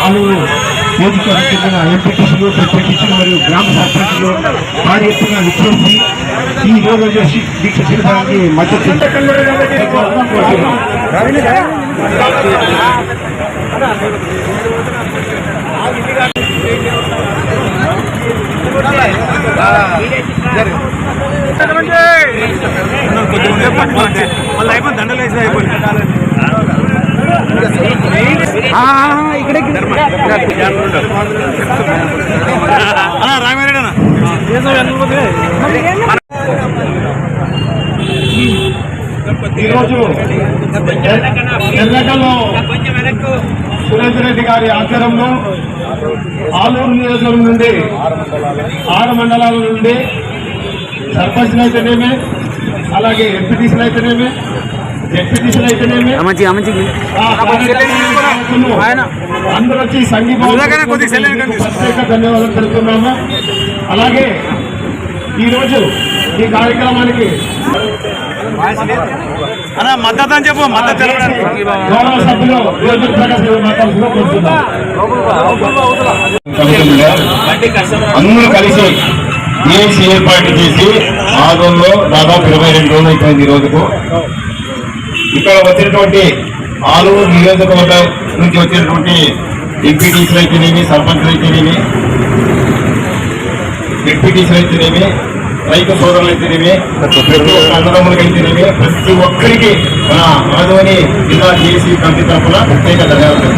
ఆలూరు నియోజకవర్గం చెందిన మరియు గ్రామ సర్పంచ్లు భారీ ఎత్తున విక్రమించి ఈ రోజు దీక్ష చేయడానికి మద్దతు జరుగు మళ్ళీ అయిపోయింది దండలు వేసి అయిపోయింది రామారెడ్డి ఈరోజు సురేంద్ర రెడ్డి గారి ఆధ్వర్యంలో ఆలూరు నియోజకవర్గం నుండి ఆరు మండలాల నుండి సర్పంచ్ అయితేనేమి అలాగే ఎంపీటీసీలు అయితేనేమి? జెడ్పీటీసీలు అయితేనేమి? అందరూ వచ్చి సంఘీభావం. ప్రత్యేక ధన్యవాదాలు తెలుపుతున్నాము అలాగే ఈరోజు ఈ కార్యక్రమానికి అన్న మద్దతు అని చెప్పు మద్దతు గౌరవ సభ్యులు అందరూ కలిసి డిఎన్సీ ఏర్పాటు చేసి ఆగంలో దాదాపు ఇరవై రెండు రోజులు అయిపోయింది ఈ రోజుకు. ఇక్కడ వచ్చినటువంటి ఆలూరు నియోజకవర్గం నుంచి వచ్చినటువంటి ఎంపీటీసీలు అయితేనేమి సర్పంచ్లు అయితేనేమి డిప్యూటీసీలు అయితేనేమి రైతు సోదరులు అయితేనేమి ప్రతి ఒక్క అన్నదమ్ములకి అయితేనేమి ప్రతి ఒక్కరికి మన మాధవని జిల్లా జేసీ కమిటీ తరఫున ప్రత్యేక ధన్యవాదాలు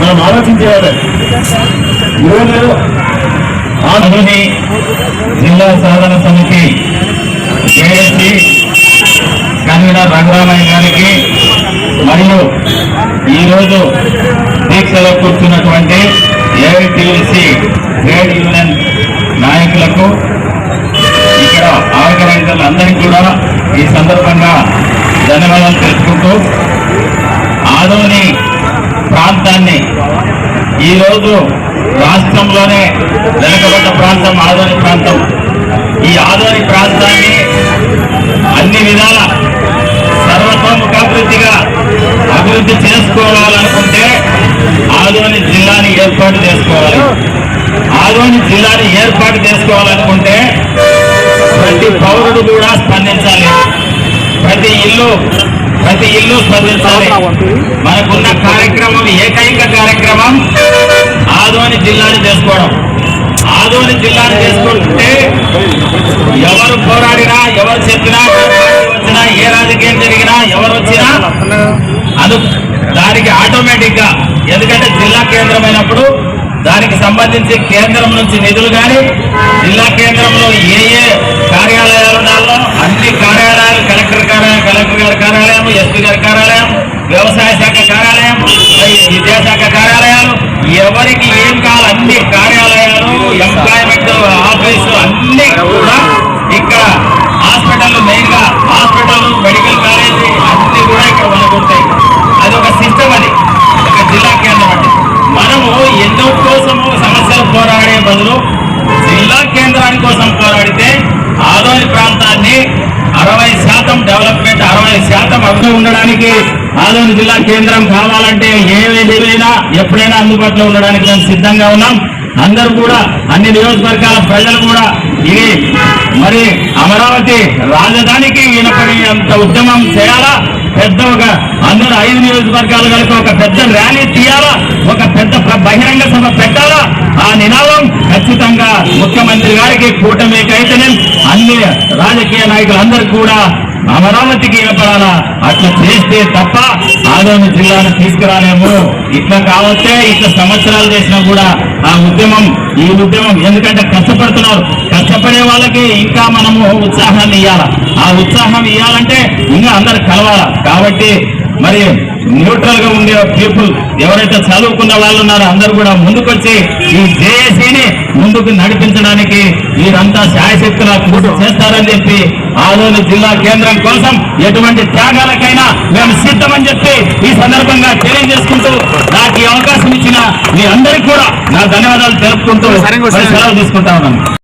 మనం ఆలోచించేయాలి. ఈరోజు జిల్లా సాధన సమితి ఏఎస్సి కన్వీనర్ రంగరామయ్య గారికి మరియు ఈరోజు దీక్షలో కూర్చున్నటువంటి ఏఐటిఎల్సి ట్రేడ్ యూనియన్ నాయకులకు ఇక్కడ ఆర్గనైజర్లందరికీ కూడా ఈ సందర్భంగా ధన్యవాదాలు తెలుసుకుంటూ ఆదోని ప్రాంతాన్ని ఈరోజు రాష్ట్రంలోనే వెనుకబడ్డ ప్రాంతం ఆదోని ప్రాంతం. ఈ ఆదోని ప్రాంతాన్ని అన్ని విధాల సర్వతోముఖాభివృద్ధిగా అభివృద్ధి చేసుకోవాలనుకుంటే ఆదోని జిల్లాని ఏర్పాటు చేసుకోవాలి. ఆదోని జిల్లాని ఏర్పాటు చేసుకోవాలనుకుంటే ప్రతి పౌరుడు కూడా స్పందించాలి. ప్రతి ఇల్లు ప్రతి ఇల్లు స్పందించాలి. మనకున్న కార్యక్రమం ఏకైక కార్యక్రమం ఆదోని జిల్లాని చేసుకోవడం. ఆదోని జిల్లాని చేసుకుంటే ఎవరు పోరాడినా ఎవరు చెప్పినా వచ్చినా ఏ రాజకీయం జరిగినా ఎవరు వచ్చినా అను దానికి ఆటోమేటిక్గా ఎందుకంటే జిల్లా కేంద్రమైనప్పుడు దానికి సంబంధించి కేంద్రం నుంచి నిధులు కానీ జిల్లా కేంద్రంలో ఏ ఏ కార్యాలయాలు ఉండాలో అన్ని కార్యాలయాలు కలెక్టర్ కార్యాలయం కలెక్టర్ గారి కార్యాలయం ఎస్పీ గారి కార్యాలయం వ్యవసాయ శాఖ కార్యాలయం విద్యాశాఖ కార్యాలయాలు ఎవరికి ఏం కావాలి అన్ని కార్యాలయాలు ఎంప్లాయ్మెంట్ ఆఫీసు అన్ని కూడా ఇక్కడ హాస్పిటల్ మెయిన్గా హాస్పిటల్ మెడికల్ కాలేజీ అన్ని కూడా ఇక్కడ మనకు ఉంటాయి అది ఒక సిస్టమ్ అది. ఒక జిల్లా కేంద్రం అంటే మనము ఎన్నో కోసము సమస్యలు పోరాడే బదులు జిల్లా కేంద్రాని కోసం పోరాడితే ఆదోని ప్రాంతాన్ని అరవై శాతం డెవలప్మెంట్ అరవై శాతం అభివృద్ధి ఉండడానికి ఆదోని జిల్లా కేంద్రం కావాలంటే ఏ ఏదైనా ఎప్పుడైనా అందుబాటులో ఉండడానికి మేము సిద్ధంగా ఉన్నాం. అందరూ కూడా అన్ని నియోజకవర్గాల ప్రజలు కూడా ఇది మరి అమరావతి రాజధానికి ఈయనపడి అంత ఉద్యమం చేయాలా? పెద్ద ఒక అందరూ ఐదు నియోజకవర్గాలు కలిపి ఒక పెద్ద ర్యాలీ తీయాలా? ఒక పెద్ద బహిరంగ సభ పెట్టాలా? ఆ నినాదం ఖచ్చితంగా ముఖ్యమంత్రి గారికి కూటమికైతేనే అన్ని రాజకీయ నాయకులందరూ కూడా అమరావతికి వినపడాలా అట్లా చేస్తే తప్ప ఆదోని జిల్లాను తీసుకురాలేము. ఇట్లా కావచ్చే ఇట్లా సంవత్సరాలు చేసినా కూడా ఆ ఉద్యమం ఈ ఉద్యమం ఎందుకంటే కష్టపడుతున్నారు. కష్టపడే వాళ్ళకి ఇంకా మనము ఉత్సాహాన్ని ఇవ్వాల ఆ ఉత్సాహం ఇవ్వాలంటే ఇంకా అందరు కలవాలా? కాబట్టి మరి న్యూట్రల్గా ఉండే పీపుల్ ఎవరైతే చదువుకున్న వాళ్ళు ఉన్నారో అందరూ కూడా ముందుకొచ్చి ఈ జేఏసీని ముందుకు నడిపించడానికి మీరంతా శాయశక్తుల కృషి చేస్తారని చెప్పి ఆదోని జిల్లా కేంద్రం కోసం ఎటువంటి త్యాగాలకైనా మేము సిద్ధమని చెప్పి ఈ సందర్భంగా తెలియజేసుకుంటూ నాకు ఈ అవకాశం ఇచ్చిన మీ అందరికీ కూడా నా ధన్యవాదాలు తెలుపుకుంటూ సెలవు తీసుకుంటా ఉన్నాను.